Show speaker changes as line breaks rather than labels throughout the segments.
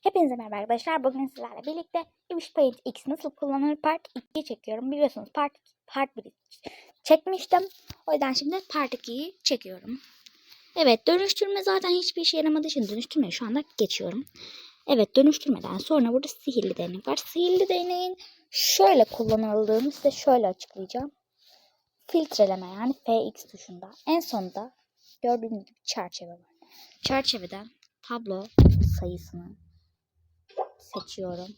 Hepinize merhaba arkadaşlar. Bugün sizlerle birlikte Image Paint X nasıl kullanılır part 2'yi çekiyorum. Biliyorsunuz part, part 1'i çekmiştim. O yüzden şimdi part 2'yi çekiyorum. Evet dönüştürme zaten hiçbir işe yaramadığı için dönüştürmeyi şu anda geçiyorum. Evet dönüştürmeden sonra burada sihirli değnek var. Sihirli değneğin şöyle kullanıldığını size şöyle açıklayacağım. Filtreleme yani FX tuşunda. En sonunda gördüğünüz gibi çerçeve var. Çerçeveden tablo sayısını seçiyorum.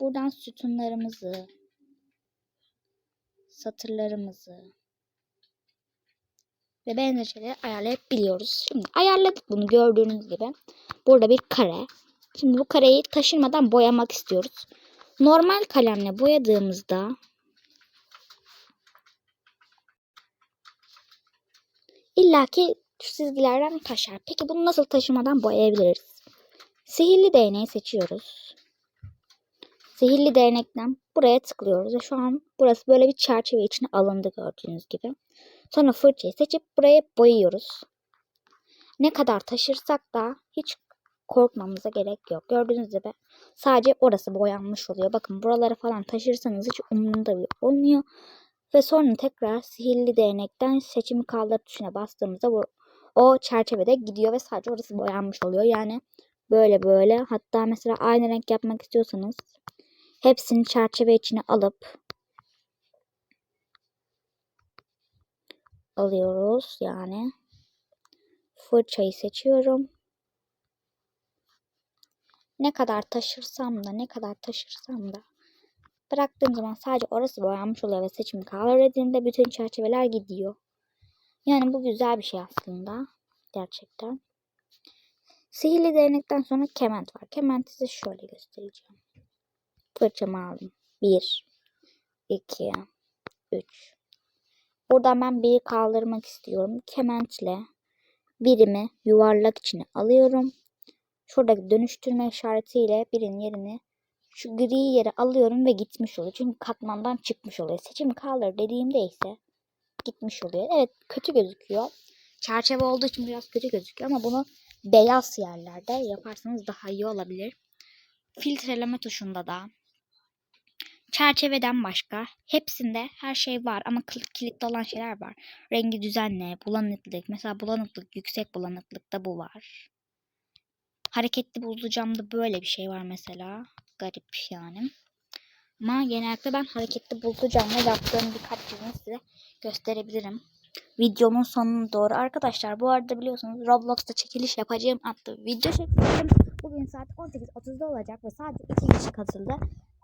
Buradan sütunlarımızı, satırlarımızı ve benzer şeyleri ayarlayabiliyoruz. Şimdi ayarladık bunu gördüğünüz gibi. Burada bir kare. Şimdi bu kareyi taşırmadan boyamak istiyoruz. Normal kalemle boyadığımızda illaki şu çizgilerden taşar. Peki bunu nasıl taşımadan boyayabiliriz? Sihirli değneği seçiyoruz. Sihirli değnekten buraya tıklıyoruz ve şu an burası böyle bir çerçeve içine alındı gördüğünüz gibi. Sonra fırçayı seçip buraya boyuyoruz. Ne kadar taşırsak da hiç korkmamıza gerek yok. Gördüğünüz gibi sadece orası boyanmış oluyor. Bakın buraları falan taşırsanız hiç umurunda olmuyor. Ve sonra tekrar sihirli değnekten seçimi kaldır tuşuna bastığımızda bu o çerçevede gidiyor ve sadece orası boyanmış oluyor. Yani böyle böyle hatta mesela aynı renk yapmak istiyorsanız hepsini çerçeve içine alıp alıyoruz yani fırçayı seçiyorum. Ne kadar taşırsam da ne kadar taşırsam da bıraktığım zaman sadece orası boyanmış oluyor ve seçimi kaldırdığımda bütün çerçeveler gidiyor. Yani bu güzel bir şey aslında. Gerçekten. Sihirli değnekten sonra kement var. Kementi size şöyle göstereceğim. Fırçamı aldım. 1, 2, 3. Buradan ben biri kaldırmak istiyorum. Kementle birimi yuvarlak içine alıyorum. Şuradaki dönüştürme işaretiyle birin yerini şu gri yere alıyorum ve gitmiş oluyor. Çünkü katmandan çıkmış oluyor. Seçimi kaldır dediğimde ise gitmiş oluyor. Evet kötü gözüküyor. Çerçeve olduğu için biraz kötü gözüküyor ama bunu beyaz yerlerde yaparsanız daha iyi olabilir. Filtreleme tuşunda da çerçeveden başka hepsinde her şey var ama kilitli olan şeyler var. Rengi düzenle, bulanıklık. Mesela bulanıklık, yüksek bulanıklıkta bu var. Hareketli buzlu camda böyle bir şey var mesela. Garip yani. Ama genellikle ben hareketli buzlu camla yaptığım birkaç çizimi size gösterebilirim. Videomun sonuna doğru. Arkadaşlar bu arada biliyorsunuz Roblox'ta çekiliş yapacağım adlı video çektim. Bugün saat 18.30'da olacak ve sadece iki kişi katıldı.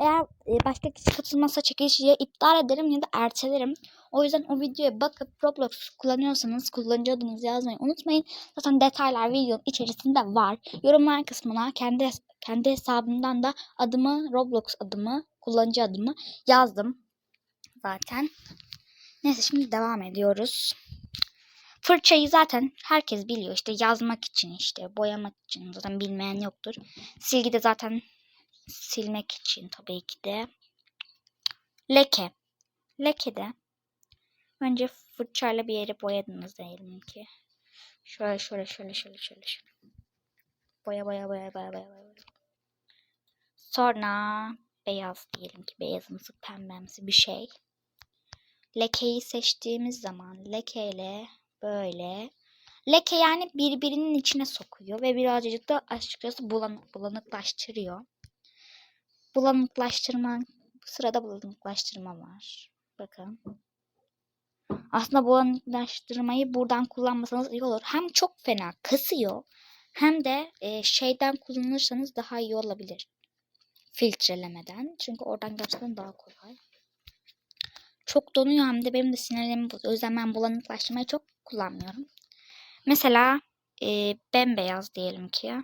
Eğer e, başka kişi katılmazsa çekilişi ya iptal ederim ya da ertelerim. O yüzden o videoya bakıp Roblox kullanıyorsanız kullanıcı adınızı yazmayı unutmayın. Zaten detaylar videonun içerisinde var. Yorumlar kısmına kendi kendi hesabımdan da adımı Roblox adımı kullanıcı adımı yazdım zaten. Neyse şimdi devam ediyoruz. Fırçayı zaten herkes biliyor. İşte yazmak için işte boyamak için zaten bilmeyen yoktur. Silgi de zaten silmek için tabii ki de. Leke. Leke de önce fırçayla bir yeri boyadınız diyelim ki. Şöyle şöyle şöyle şöyle şöyle şöyle. Boya boya boya boya boya boya. Sonra beyaz diyelim ki beyazımsı pembemsi bir şey. Lekeyi seçtiğimiz zaman lekeyle böyle leke yani birbirinin içine sokuyor ve birazcık da açıkçası bulanık, bulanıklaştırıyor. Bulanıklaştırma bu sırada bulanıklaştırma var. Bakın. Aslında bulanıklaştırmayı buradan kullanmasanız iyi olur. Hem çok fena kasıyor hem de e, şeyden kullanırsanız daha iyi olabilir. Filtrelemeden. Çünkü oradan gerçekten daha kolay. Çok donuyor hem de benim de sinirlerimi bozuyor. O yüzden ben bulanıklaştırmayı çok kullanmıyorum. Mesela e, bembeyaz diyelim ki.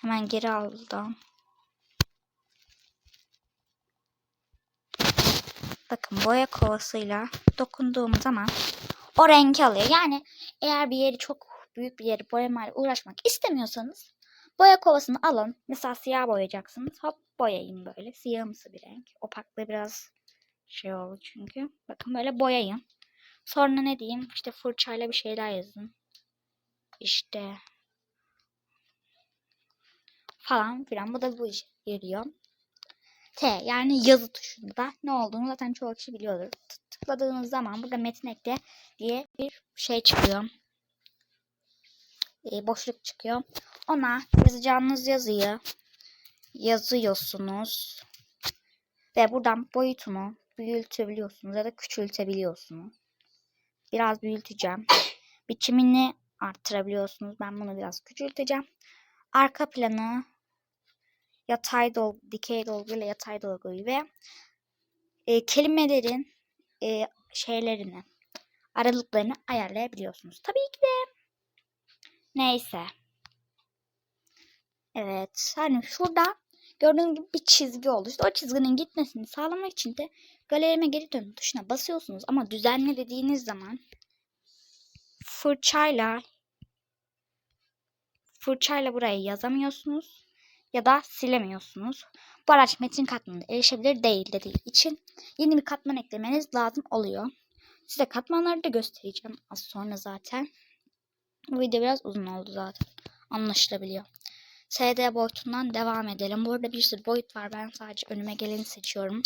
Hemen geri aldım. Bakın boya kovasıyla dokunduğum zaman o rengi alıyor. Yani eğer bir yeri çok büyük bir yeri boyamayla uğraşmak istemiyorsanız boya kovasını alın. Mesela siyah boyayacaksınız. Hop boyayın böyle. Siyahımsı bir renk. Opaklığı biraz şey oldu çünkü. Bakın böyle boyayın. Sonra ne diyeyim? İşte fırçayla bir şeyler yazın. İşte falan filan. Bu da bu işe giriyor. T yani yazı tuşunda ne olduğunu zaten çoğu kişi biliyordur. Tık- Tıkladığınız zaman burada metin ekle diye bir şey çıkıyor. Ee, boşluk çıkıyor. Ona yazacağınız yazıyı yazıyorsunuz. Ve buradan boyutunu büyütebiliyorsunuz ya da küçültebiliyorsunuz. Biraz büyüteceğim. Biçimini arttırabiliyorsunuz. Ben bunu biraz küçülteceğim. Arka planı yatay dolgu, dikey dolguyla yatay dolguyu ve e, kelimelerin e, şeylerini, aralıklarını ayarlayabiliyorsunuz. Tabii ki de. Neyse. Evet. Hani şurada gördüğünüz gibi bir çizgi oldu. İşte o çizginin gitmesini sağlamak için de galerime geri dön tuşuna basıyorsunuz. Ama düzenle dediğiniz zaman fırçayla fırçayla burayı yazamıyorsunuz ya da silemiyorsunuz. Bu araç metin katmanına erişebilir değil dediği için yeni bir katman eklemeniz lazım oluyor. Size katmanları da göstereceğim az sonra zaten. Bu video biraz uzun oldu zaten. Anlaşılabiliyor. SD boyutundan devam edelim. Burada bir sürü boyut var. Ben sadece önüme geleni seçiyorum.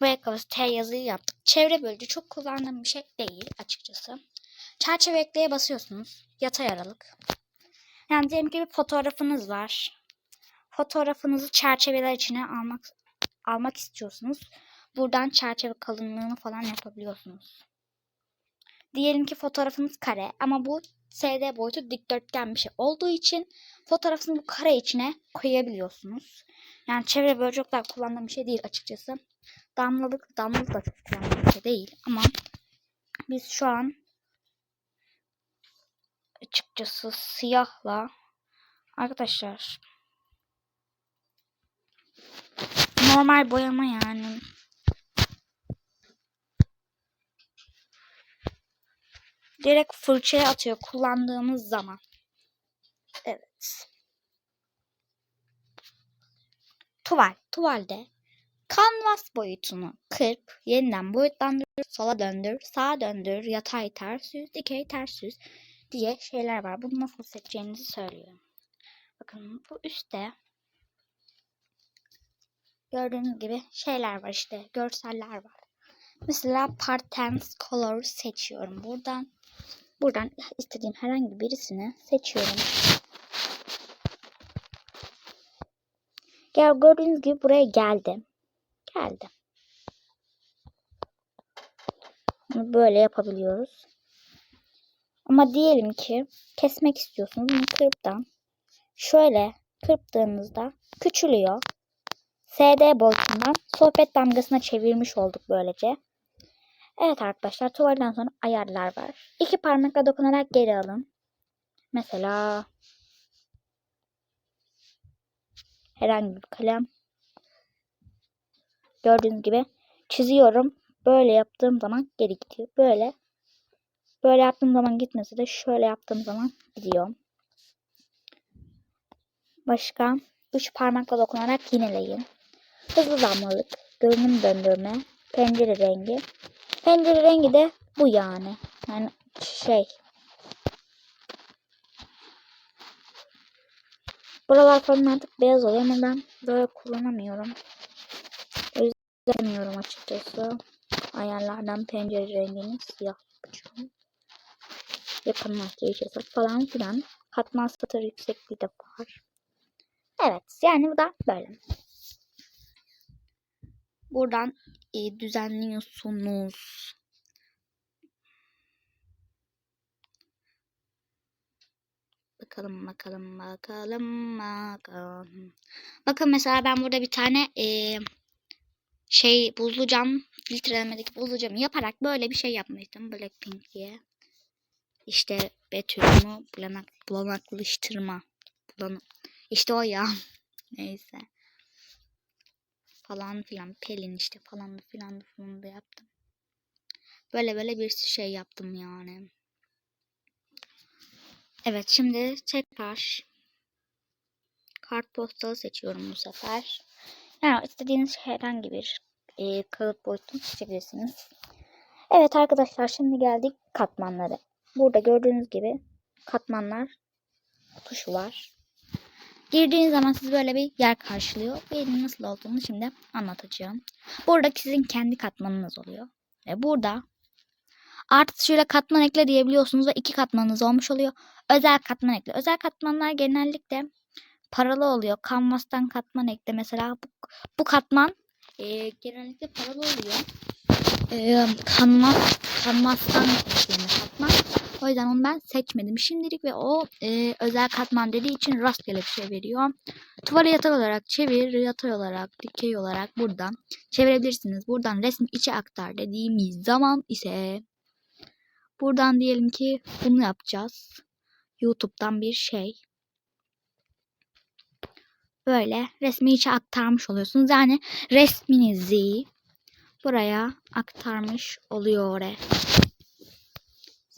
Bu ayakkabısı T yazıyı yaptık. Çevre bölücü çok kullandığım bir şey değil açıkçası. Çerçeve ekleye basıyorsunuz. Yatay aralık. Yani diyelim ki bir fotoğrafınız var. Fotoğrafınızı çerçeveler içine almak almak istiyorsunuz. Buradan çerçeve kalınlığını falan yapabiliyorsunuz. Diyelim ki fotoğrafınız kare ama bu SD boyutu dikdörtgen bir şey olduğu için fotoğrafınızı bu kare içine koyabiliyorsunuz. Yani çevre bölcekler kullandığım bir şey değil açıkçası. Damlalık, damlalık da çok kullandığım bir şey değil ama biz şu an açıkçası siyahla arkadaşlar normal boyama yani direkt fırçaya atıyor kullandığımız zaman. Evet. Tuval. Tuvalde kanvas boyutunu kırp, yeniden boyutlandır, sola döndür, sağa döndür, yatay ters yüz, dikey ters yüz diye şeyler var. Bunu nasıl seçeceğinizi söylüyorum. Bakın bu üstte gördüğünüz gibi şeyler var işte görseller var. Mesela Partens Color seçiyorum. Buradan buradan istediğim herhangi birisini seçiyorum. Gel gördüğünüz gibi buraya geldim. Geldim. Bunu böyle yapabiliyoruz. Ama diyelim ki kesmek istiyorsunuz. Bunu kırptan şöyle kırptığınızda küçülüyor. SD boyutundan sohbet damgasına çevirmiş olduk böylece. Evet arkadaşlar tuvalden sonra ayarlar var. İki parmakla dokunarak geri alın. Mesela herhangi bir kalem. Gördüğünüz gibi çiziyorum. Böyle yaptığım zaman geri gidiyor. Böyle. Böyle yaptığım zaman gitmese de şöyle yaptığım zaman gidiyor. Başka 3 parmakla dokunarak yineleyin. Hızlı damlalık, görünüm döndürme, pencere rengi. Pencere rengi de bu yani. Yani şey. Buralar falan artık beyaz oluyor ama ben böyle kullanamıyorum. O yüzden açıkçası. Ayarlardan pencere rengini siyah yapacağım. Yakın makyaj yasak falan filan. Katman satır yüksekliği de var. Evet yani bu da böyle. Buradan e, düzenliyorsunuz. Bakalım bakalım bakalım bakalım. Bakın mesela ben burada bir tane e, şey buzlu cam filtrelemedeki buzlu camı yaparak böyle bir şey yapmıştım Blackpink diye. İşte betülümü bulanak, bulanaklaştırma. Bulan işte o ya. Neyse falan filan pelin işte falan da filan da falan da yaptım. Böyle böyle bir şey yaptım yani. Evet şimdi tekrar kartpostalı seçiyorum bu sefer. Yani istediğiniz herhangi bir e, kağıt boyutunu seçebilirsiniz. Evet arkadaşlar şimdi geldik katmanları. Burada gördüğünüz gibi katmanlar tuşu var. Girdiğiniz zaman sizi böyle bir yer karşılıyor. Benim nasıl olduğunu şimdi anlatacağım. Burada sizin kendi katmanınız oluyor. Ve burada artı tuşuyla katman ekle diyebiliyorsunuz ve iki katmanınız olmuş oluyor. Özel katman ekle. Özel katmanlar genellikle paralı oluyor. Canvas'tan katman ekle. Mesela bu, bu katman e, genellikle paralı oluyor. E, Canvas, Canvas'tan ekleme katman. O yüzden onu ben seçmedim şimdilik ve o e, özel katman dediği için rastgele bir şey veriyor. Tuvale yatay olarak çevir, yatay olarak, dikey olarak buradan çevirebilirsiniz. Buradan resim içe aktar dediğimiz zaman ise buradan diyelim ki bunu yapacağız. YouTube'dan bir şey. Böyle resmi içe aktarmış oluyorsunuz. Yani resminizi buraya aktarmış oluyor oraya.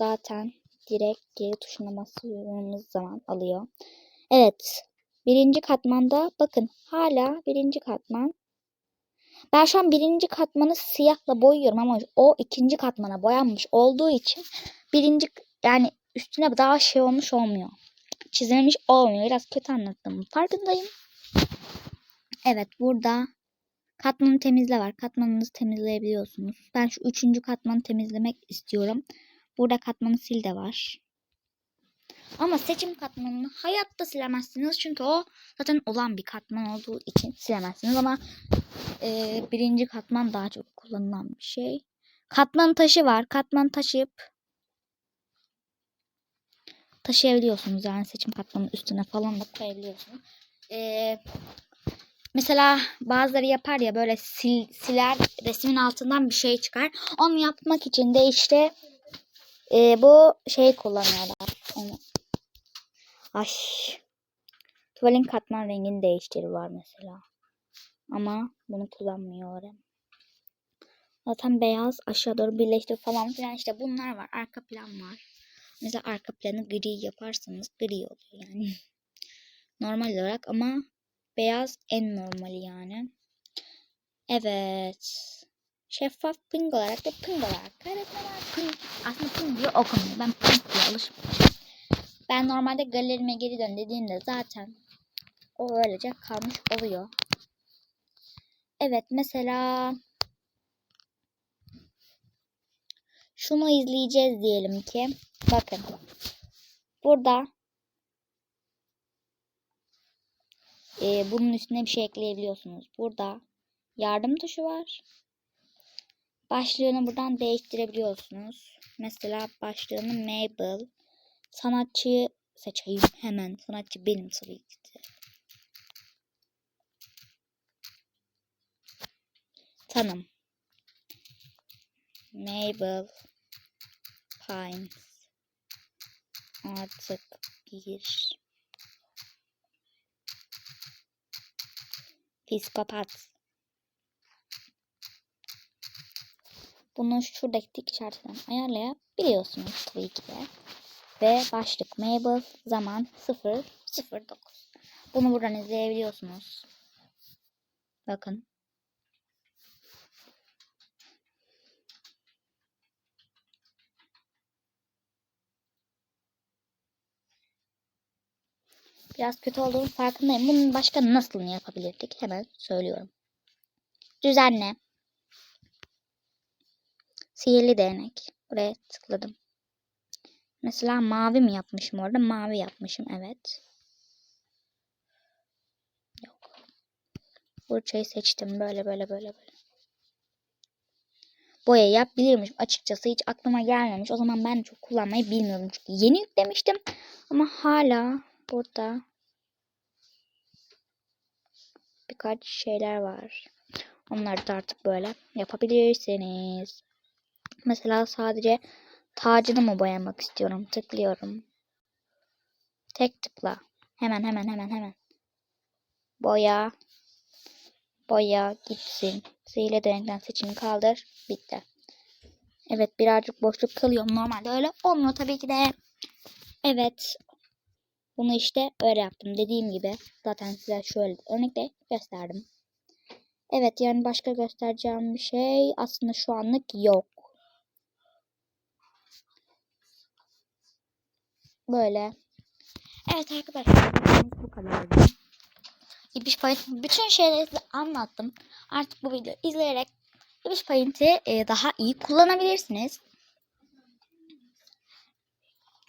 Zaten direkt geri tuşuna bastığımız zaman alıyor. Evet. Birinci katmanda bakın hala birinci katman. Ben şu an birinci katmanı siyahla boyuyorum ama o ikinci katmana boyanmış olduğu için birinci yani üstüne daha şey olmuş olmuyor. Çizilmiş olmuyor. Biraz kötü anlattım. Farkındayım. Evet burada katmanı temizle var. Katmanınızı temizleyebiliyorsunuz. Ben şu üçüncü katmanı temizlemek istiyorum. Burada katmanı sil de var. Ama seçim katmanını hayatta silemezsiniz. Çünkü o zaten olan bir katman olduğu için silemezsiniz. Ama e, birinci katman daha çok kullanılan bir şey. Katman taşı var. Katman taşıyıp taşıyabiliyorsunuz. Yani seçim katmanının üstüne falan da koyabiliyorsunuz. E, mesela bazıları yapar ya böyle sil, siler resmin altından bir şey çıkar. Onu yapmak için de işte e, bu şey kullanıyorlar. Onu. Ay. Tuvalin katman rengini değiştirir var mesela. Ama bunu kullanmıyorum. Zaten beyaz aşağı doğru birleştir falan filan işte bunlar var. Arka plan var. Mesela arka planı gri yaparsanız gri oluyor yani. Normal olarak ama beyaz en normali yani. Evet. Şeffaf ping olarak da ping olarak. Öğretmenler ping. Aslında ping diye okumuyor. Ben ping diye alışmışım. Ben normalde galerime geri dön dediğimde zaten o öylece kalmış oluyor. Evet mesela şunu izleyeceğiz diyelim ki. Bakın. Burada e, bunun üstüne bir şey ekleyebiliyorsunuz. Burada yardım tuşu var. Başlığını buradan değiştirebiliyorsunuz. Mesela başlığını Mabel. Sanatçıyı seçeyim hemen. Sanatçı benim tabii ki. Tanım. Mabel Pines. Artık bir psikopat. Bunu şuradaki tik işaretinden ayarlayabiliyorsunuz tabii ki de. Ve başlık Mabel zaman 009. Bunu buradan izleyebiliyorsunuz. Bakın. Biraz kötü olduğum farkındayım. Bunun başka nasıl yapabilirdik? Hemen söylüyorum. Düzenle. Sihirli değnek. Buraya tıkladım. Mesela mavi mi yapmışım orada? Mavi yapmışım. Evet. Yok. Burçayı seçtim. Böyle böyle böyle böyle. Boya yap bilirmişim. Açıkçası hiç aklıma gelmemiş. O zaman ben çok kullanmayı bilmiyordum. Çünkü yeni yüklemiştim. Ama hala burada birkaç şeyler var. Onları da artık böyle yapabilirsiniz. Mesela sadece tacını mı boyamak istiyorum? Tıklıyorum. Tek tıkla. Hemen hemen hemen hemen. Boya. Boya gitsin. Sihirli renkten seçimi kaldır. Bitti. Evet birazcık boşluk kalıyor. Normalde öyle olmuyor tabii ki de. Evet. Bunu işte öyle yaptım. Dediğim gibi zaten size şöyle örnekle gösterdim. Evet yani başka göstereceğim bir şey aslında şu anlık yok. Böyle. Evet arkadaşlar bu kadardı. İbiş Paint'in bütün şeyleri size anlattım. Artık bu videoyu izleyerek İbiş Paint'i e, daha iyi kullanabilirsiniz.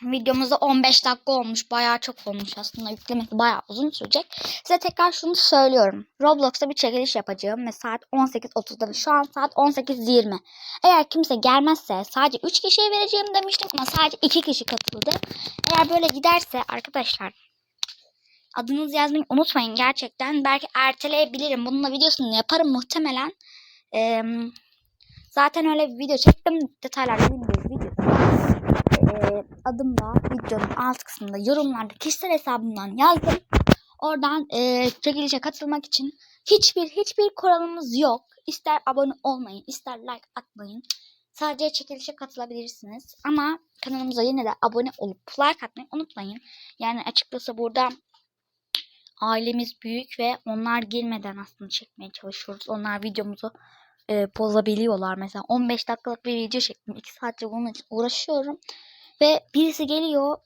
Videomuzda 15 dakika olmuş. Bayağı çok olmuş aslında. Yüklemesi bayağı uzun sürecek. Size tekrar şunu söylüyorum. Roblox'ta bir çekiliş yapacağım ve saat 18.30'da. Şu an saat 18.20. Eğer kimse gelmezse sadece 3 kişiye vereceğim demiştim ama sadece 2 kişi katıldı. Eğer böyle giderse arkadaşlar adınızı yazmayı unutmayın gerçekten. Belki erteleyebilirim. Bununla videosunu yaparım muhtemelen. Ee, zaten öyle bir video çektim. Detaylar videoda. Ee, adım da videonun alt kısmında yorumlarda kişisel hesabımdan yazdım. Oradan e, çekilişe katılmak için hiçbir hiçbir kuralımız yok. İster abone olmayın, ister like atmayın. Sadece çekilişe katılabilirsiniz. Ama kanalımıza yine de abone olup like atmayı unutmayın. Yani açıkçası burada ailemiz büyük ve onlar girmeden aslında çekmeye çalışıyoruz. Onlar videomuzu e, bozabiliyorlar. Mesela 15 dakikalık bir video çektim. 2 saattir bunun için uğraşıyorum. Ve birisi geliyor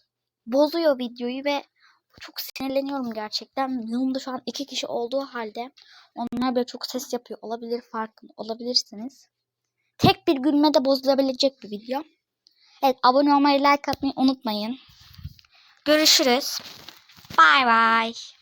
bozuyor videoyu ve çok sinirleniyorum gerçekten. Yanımda şu an iki kişi olduğu halde onlar böyle çok ses yapıyor olabilir farkında olabilirsiniz. Tek bir gülmede bozulabilecek bir video. Evet abone olmayı like atmayı unutmayın. Görüşürüz. Bye bye.